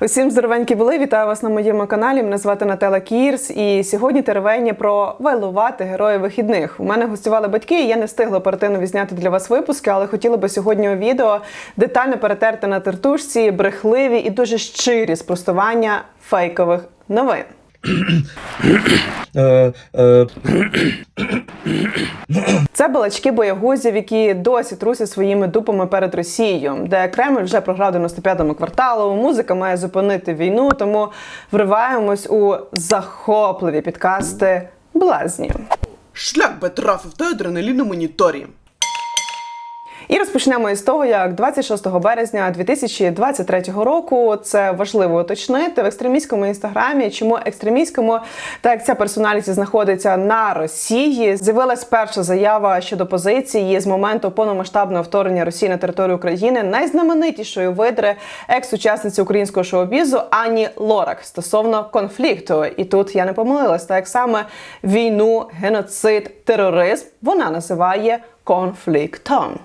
Усім здоровенькі були. Вітаю вас на моєму каналі. Мене звати Натела Кірс. І сьогодні теревення про вайлувати героїв вихідних. У мене гостювали батьки. і Я не встигла оперативно відзняти для вас випуски, але хотіла би сьогодні у відео детально перетерти на тертушці брехливі і дуже щирі спростування фейкових новин. Це балачки боягузів, які досі трусять своїми дупами перед Росією, де Кремль вже програв 95-му кварталу. Музика має зупинити війну, тому вриваємось у захопливі підкасти блазні. Шлях би трафив той адреналіну моніторі. І розпочнемо із того, як 26 березня 2023 року це важливо уточнити в екстремістському інстаграмі. Чому екстремістському, так як ця персоналіті знаходиться на Росії, з'явилась перша заява щодо позиції з моменту повномасштабного вторгнення Росії на територію України найзнаменитішої видри екс-учасниці українського шоу-бізу Ані Лорак стосовно конфлікту. І тут я не помилилась, так як саме війну, геноцид, тероризм вона називає конфліктом.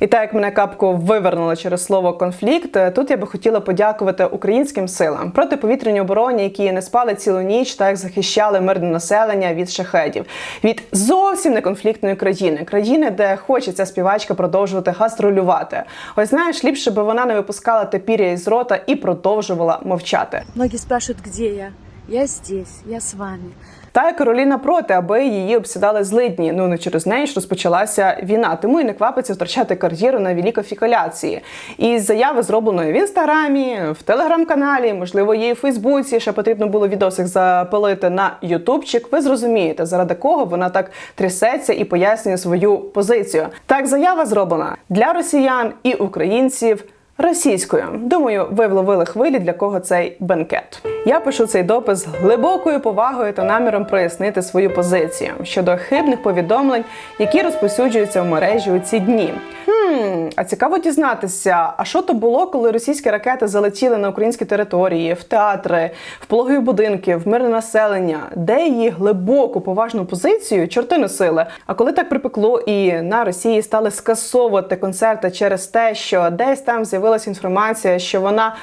І так як мене капку вивернуло через слово конфлікт, е, тут я би хотіла подякувати українським силам протиповітряній обороні, які не спали цілу ніч та як захищали мирне населення від шахедів, від зовсім неконфліктної країни, країни, де хоче ця співачка продовжувати гастролювати. Ось знаєш, ліпше би вона не випускала те пір'я із рота і продовжувала мовчати. Многие спрашивают, где я. Я здесь, я с вами. Та й Кароліна проти, аби її обсідали злидні. Ну не через неї ж розпочалася війна, тому і не квапиться втрачати кар'єру на великофікаляції. І заяви зробленої в інстаграмі, в телеграм-каналі, можливо, її в Фейсбуці. Ще потрібно було відосик запилити на Ютубчик. Ви зрозумієте, заради кого вона так трясеться і пояснює свою позицію. Так, заява зроблена для росіян і українців. Російською, думаю, ви вловили хвилі, для кого цей бенкет. Я пишу цей допис з глибокою повагою та наміром прояснити свою позицію щодо хибних повідомлень, які розповсюджуються в мережі у ці дні. Хм, а цікаво дізнатися, а що то було, коли російські ракети залетіли на українські території, в театри, в пологові будинки, в мирне населення, де її глибоку поважну позицію чорти носили. А коли так припекло і на Росії стали скасовувати концерти через те, що десь там з'явилася інформація, що вона.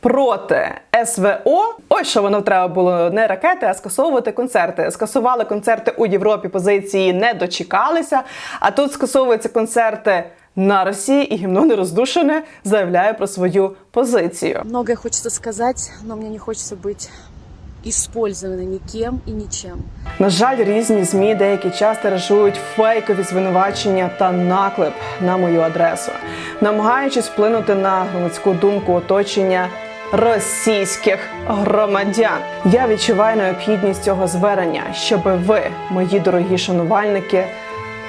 Проти СВО, ось що воно треба було не ракети, а скасовувати концерти. Скасували концерти у Європі, позиції не дочекалися. А тут скасовуються концерти на Росії, і гімно нероздушене заявляє про свою позицію. Многое хочется сказать, но мне не хочется быть использованной никем и ничем. На жаль, різні змі деякий час тиражують фейкові звинувачення та наклеп на мою адресу, намагаючись вплинути на громадську думку оточення російських громадян. Я відчуваю необхідність цього звернення, щоб ви, мої дорогі шанувальники,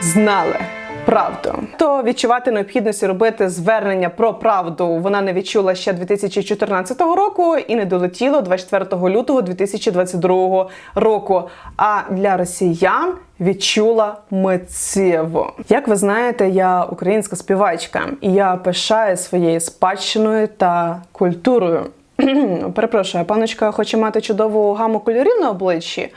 знали. Правду то відчувати необхідності робити звернення про правду вона не відчула ще 2014 року і не долетіло 24 лютого 2022 року. А для росіян відчула миттєво. Як ви знаєте, я українська співачка, і я пишаю своєю спадщиною та культурою. Перепрошую, паночка хоче мати чудову гаму кольорів на обличчі.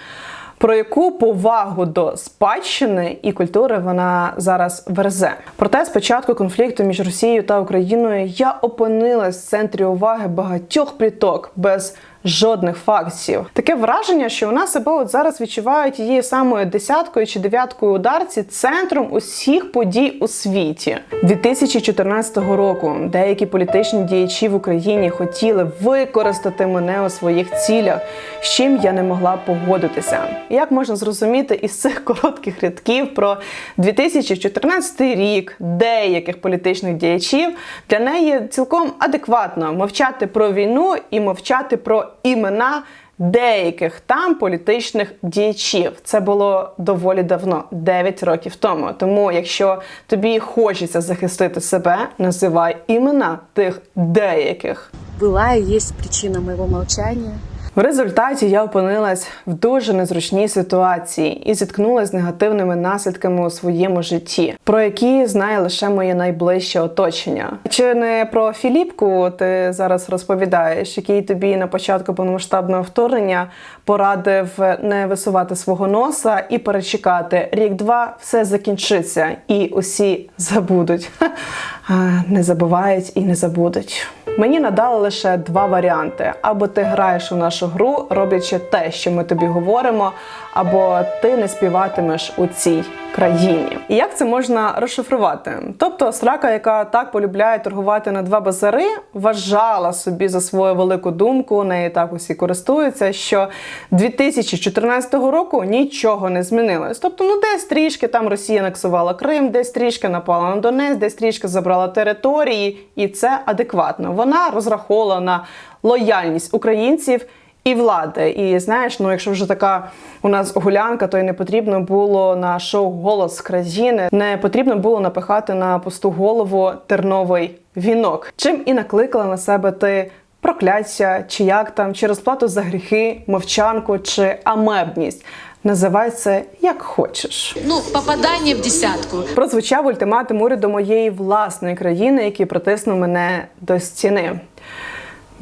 Про яку повагу до спадщини і культури вона зараз верзе. Проте спочатку конфлікту між Росією та Україною я опинилась в центрі уваги багатьох пліток без жодних фактів. Таке враження, що вона себе от зараз відчуває тією самою десяткою чи дев'яткою ударці центром усіх подій у світі. 2014 року деякі політичні діячі в Україні хотіли використати мене у своїх цілях, з чим я не могла погодитися. Як можна зрозуміти із цих коротких рядків про 2014 рік деяких політичних діячів для неї цілком адекватно мовчати про війну і мовчати про імена. Деяких там політичних діячів це було доволі давно, 9 років тому. Тому, якщо тобі хочеться захистити себе, називай імена тих деяких. Была и есть причина моего молчания. В результаті я опинилась в дуже незручній ситуації і зіткнулася з негативними наслідками у своєму житті, про які знає лише моє найближче оточення. Чи не про Філіпку ти зараз розповідаєш, який тобі на початку повномасштабного вторгнення порадив не висувати свого носа і перечекати рік-два, все закінчиться, і усі забудуть. Не забувають і не забудуть. Мені надали лише два варіанти: або ти граєш у нашу гру, роблячи те, що ми тобі говоримо, або ти не співатимеш у цій країні. І як це можна розшифрувати? Тобто, срака, яка так полюбляє торгувати на два базари, вважала собі за свою велику думку, неї так усі користуються, що 2014 року нічого не змінилось. Тобто, ну десь трішки там Росія анексувала Крим, десь трішки напала на Донець, десь трішки забрала території, і це адекватно. Вона розраховувала на лояльність українців. І влади, і знаєш, ну якщо вже така у нас гулянка, то й не потрібно було на шоу Голос країни, не потрібно було напихати на пусту голову терновий вінок, чим і накликала на себе ти прокляття, чи як там, чи розплату за гріхи, мовчанку, чи амебність. Називай це як хочеш. Ну, попадание в десятку. Прозвучав ультиматум уряду моєї власної країни, який притиснув мене до стіни.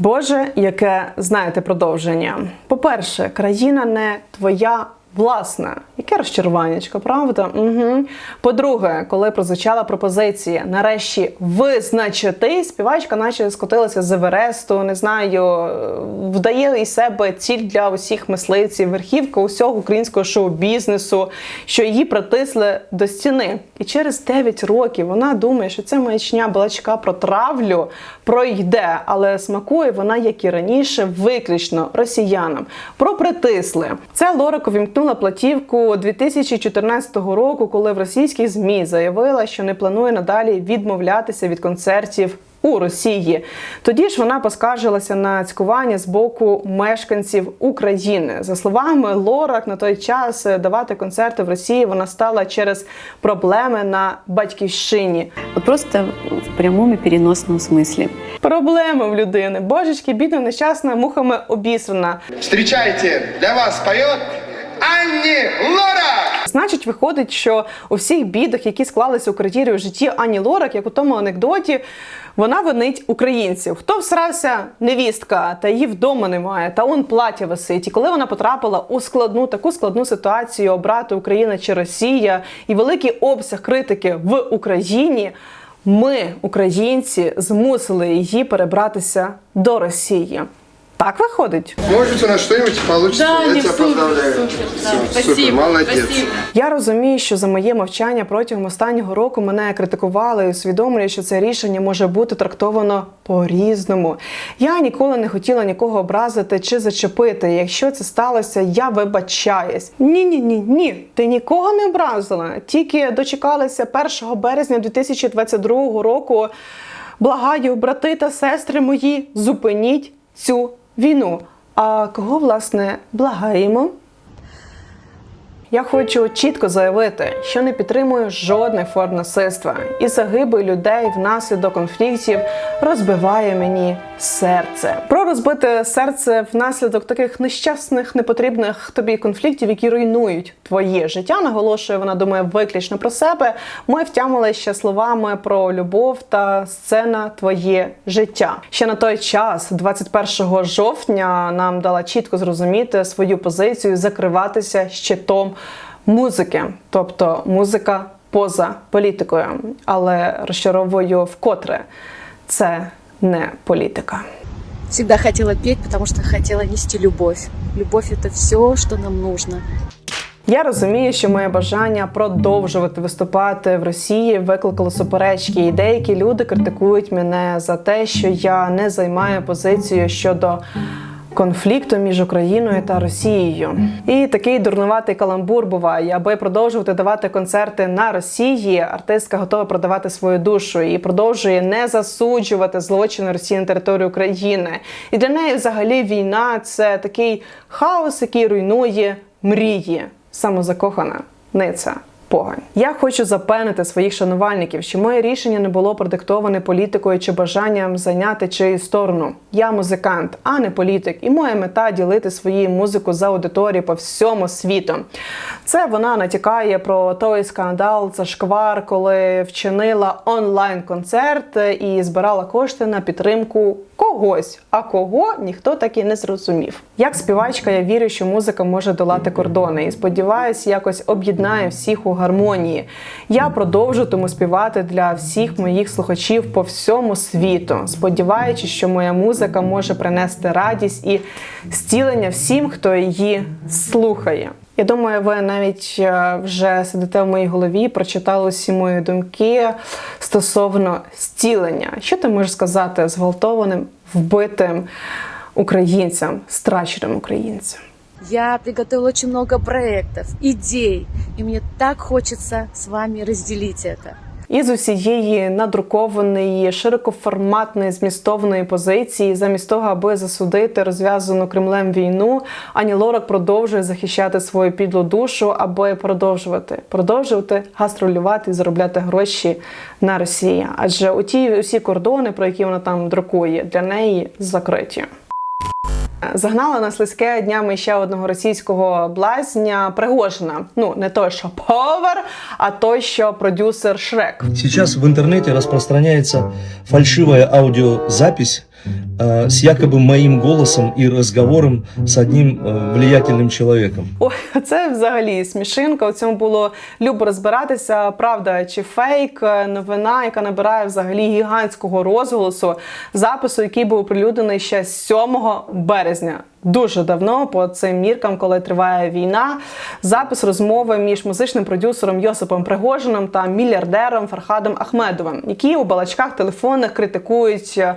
Боже, яке знаєте продовження. По-перше, країна не твоя власна. Яке розчаруваннячко, правда? Угу. По-друге, коли прозвучала пропозиція нарешті визначити, співачка наче скотилася з Евересту, не знаю, вдає із себе ціль для усіх мисливців, верхівка усього українського шоу-бізнесу, що її притисли до стіни. І через 9 років вона думає, що це маячня балачка про травлю пройде, але смакує вона, як і раніше, виключно росіянам. Про притисли. Це Лорак увімкнула платівку 2014 року, коли в російських змі заявила, що не планує надалі відмовлятися від концертів. У Росії тоді ж вона поскаржилася на цькування з боку мешканців України. За словами Лорак, на той час давати концерти в Росії вона стала через проблеми на батьківщині. Просто в прямом и переносном смысле. Проблеми в людини. Божечки, бідна, нещасна, мухами обісрана. Встречайте, для вас поет Анни Лора! Значить, виходить, що у всіх бідах, які склалися у кар'єрі у житті Ані Лорак, як у тому анекдоті, вона винить українців. Хто всрався невістка, та її вдома немає, та он плаття висить. І коли вона потрапила у складну таку складну ситуацію обрати Україна чи Росія і великий обсяг критики в Україні. Ми, українці, змусили її перебратися до Росії. Так виходить. Может, у нас что-нибудь получится? Я тебя поздравляю. Всё, супер, молодец. Я розумію, що за моє мовчання протягом останнього року мене критикували і усвідомлюю, що це рішення може бути трактовано по-різному. Я ніколи не хотіла нікого образити чи зачепити. Якщо це сталося, я вибачаюсь. Ні, ні, ні, ні. Ти нікого не образила. Тільки дочекалися 1 березня 2022 року. Благаю, брати та сестри мої, зупиніть цю війну. А кого власне благаємо? Я хочу чітко заявити, що не підтримую жодних форм насильства, і загибель людей внаслідок конфліктів розбиває мені серце. Про розбите серце внаслідок таких нещасних, непотрібних тобі конфліктів, які руйнують твоє життя. Наголошує, вона думає виключно про себе. Ми втямили ще словами про любов та сцена твоє життя. Ще на той час, 21 жовтня, нам дала чітко зрозуміти свою позицію, закриватися щитом музики, тобто музика поза політикою. Але розчаровую вкотре це не політика. Всегда хотела петь, потому что хотела нести любовь. Любовь это все, что нам нужно. Я розумію, що моє бажання продовжувати виступати в Росії викликало суперечки, і деякі люди критикують мене за те, що я не займаю позицію щодо. Конфлікту між Україною та Росією, і такий дурнуватий каламбур буває. Аби продовжувати давати концерти на Росії, артистка готова продавати свою душу і продовжує не засуджувати злочини Росії на території України. І для неї, взагалі, війна це такий хаос, який руйнує мрії. Самозакохана ниця. Погань. Я хочу запевнити своїх шанувальників, що моє рішення не було продиктоване політикою чи бажанням зайняти чиюсь сторону. Я музикант, а не політик, і моя мета ділити свою музику за аудиторію по всьому світу. Це вона натякає про той скандал, це шквар, коли вчинила онлайн-концерт і збирала кошти на підтримку когось, а кого ніхто так і не зрозумів. Як співачка, я вірю, що музика може долати кордони і сподіваюся, якось об'єднає всіх у гармонії. Я продовжуватиму співати для всіх моїх слухачів по всьому світу, сподіваючись, що моя музика може принести радість і зцілення всім, хто її слухає. Я думаю, ви навіть е, вже сидите в моїй голові, прочитали всі мої думки стосовно зцілення. Що ти можеш сказати зґвалтованим, вбитим українцям, страченим українцям? Я приготовила очень много проектов, идей, и мне так хочется с вами разделить это. І з усієї надрукованої широкоформатної змістовної позиції, замість того, аби засудити розв'язану Кремлем війну, Ані Лорак продовжує захищати свою підлу душу, аби продовжувати продовжувати гастролювати і заробляти гроші на Росії. Адже оті усі кордони, про які вона там друкує, для неї закриті. Загнала на слизьке днями ще одного російського блазня Пригожина. Ну не той, що повар, а той, що продюсер Шрек. Зараз в інтернеті розпространяється фальшива аудіозапись с якобы моим голосом и разговором с одним э, влиятельным человеком. Ой, це взагалі смішинка. У цьому було любо розбиратися. Правда чи фейк, новина, яка набирає взагалі гігантського розголосу, запису, який був оприлюднений ще 7 березня. Дуже давно, по цим міркам, коли триває війна, запис розмови між музичним продюсером Йосипом Пригожином та мільярдером Фархадом Ахмедовим, які у балачках телефонних критикують е,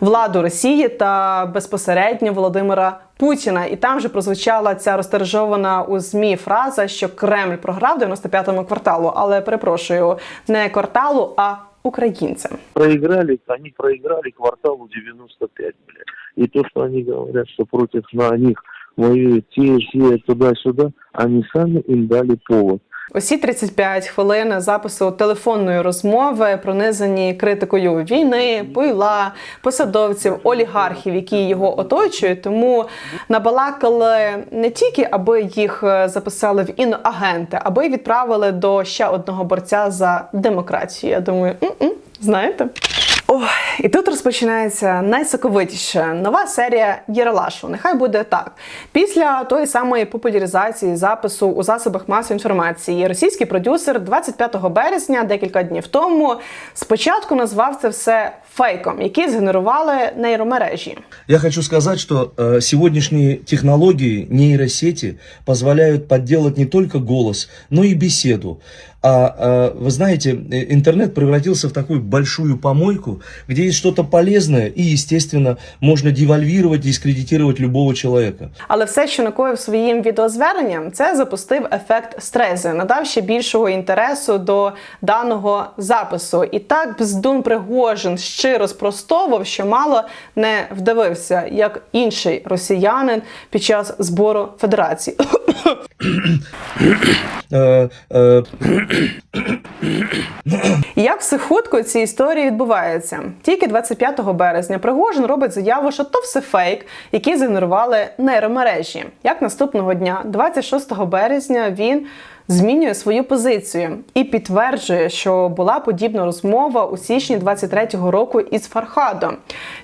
владу Росії та безпосередньо Володимира Путіна. І там же прозвучала ця розтережована у змі фраза, що Кремль програв 95-му кварталу, але перепрошую, не кварталу, а українцям. проиграли, они проиграли кварталу 95, блядь. И то, что они говорят, что против на них воюют те, все, туда-сюда, они сами им дали повод. Усі 35 хвилин запису телефонної розмови пронизані критикою війни, пойла, посадовців, олігархів, які його оточують. Тому набалакали не тільки аби їх е, записали в іноагенти, аби відправили до ще одного борця за демократію. Я думаю, м-м, знаєте. Ох, і тут розпочинається найсоковитіше нова серія Єралашу. Нехай буде так. Після тої самої популяризації запису у засобах масової інформації російський продюсер 25 березня, декілька днів тому, спочатку назвав це все фейком, який згенерували нейромережі. Я хочу сказать, что э, сегодняшние технологии нейросети позволяют подделать не только голос, но и беседу. А э, вы знаете, э, интернет превратился в такую большую помойку, где есть что-то полезное и, естественно, можно девальвировать и дискредитировать любого человека. Але все, що накоїв своїм відеозверненням, це запустив ефект стресу, надав ще більшого інтересу до даного запису. І так Бздун Пригожин щиро спростовував, що мало не вдавився, як інший росіянин під час збору федерації. як все хутко ці історії відбуваються? Тільки 25 березня Пригожин робить заяву, що то все фейк, який згенерували нейромережі. Як наступного дня, 26 березня, він змінює свою позицію і підтверджує, що була подібна розмова у січні 23-го року із Фархадом.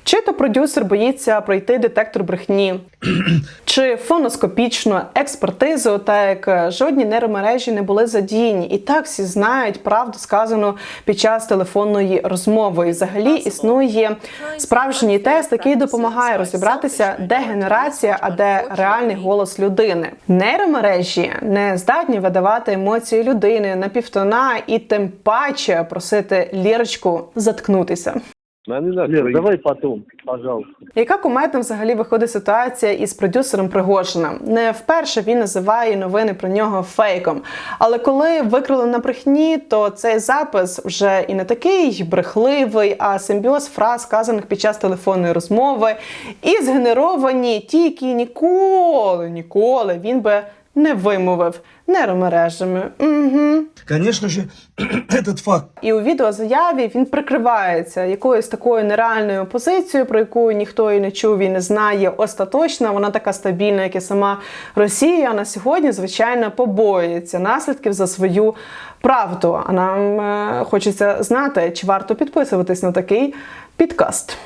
Чи то продюсер боїться пройти детектор брехні, чи фоноскопічну експертизу, так як жодні нейромережі не були задіяні. І так всі знають правду сказану під час телефонної розмови. І взагалі існує справжній тест, який допомагає розібратися, де генерація, а де реальний голос людини. Нейромережі не здатні видавати емоції людини на півтона і тим паче просити лірочку заткнутися. Лер, давай потом, пожалуйста. Яка куметна взагалі виходить ситуація із продюсером Пригожином? Не вперше він називає новини про нього фейком. Але коли викрили на брехні, то цей запис вже і не такий брехливий, а симбіоз фраз, сказаних під час телефонної розмови, і згенеровані ті, які ніколи, ніколи він би не вимовив нейромережами. Угу. Конечно же, этот факт І у відеозаяві він прикривається якоюсь такою нереальною позицією, про яку ніхто і не чув і не знає остаточно. Вона така стабільна, як і сама Росія. На сьогодні, звичайно, побоюється наслідків за свою правду. А нам е, хочеться знати, чи варто підписуватись на такий підкаст.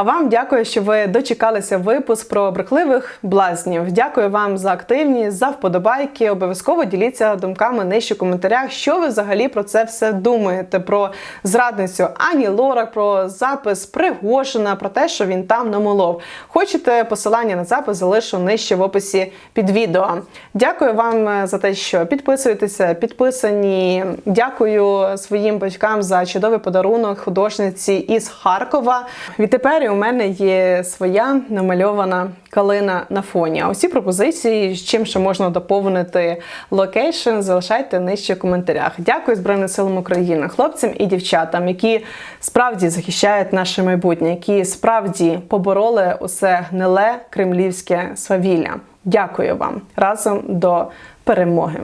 А вам дякую, що ви дочекалися випуск про брехливих блазнів. Дякую вам за активність, за вподобайки. Обов'язково діліться думками нижче в коментарях, що ви взагалі про це все думаєте. Про зрадницю Ані Лорак, про запис Пригожина, про те, що він там намолов. Хочете посилання на запис, залишу нижче в описі під відео. Дякую вам е, за те, що підписуєтеся, підписані. Дякую своїм батькам за чудовий подарунок художниці із Харкова. Відтепер у мене є своя намальована калина на фоні. А усі пропозиції, з чим ще можна доповнити локейшн, залишайте нижче в коментарях. Дякую Збройним силам України, хлопцям і дівчатам, які справді захищають наше майбутнє, які справді побороли усе гниле кремлівське свавілля. Дякую вам разом до перемоги.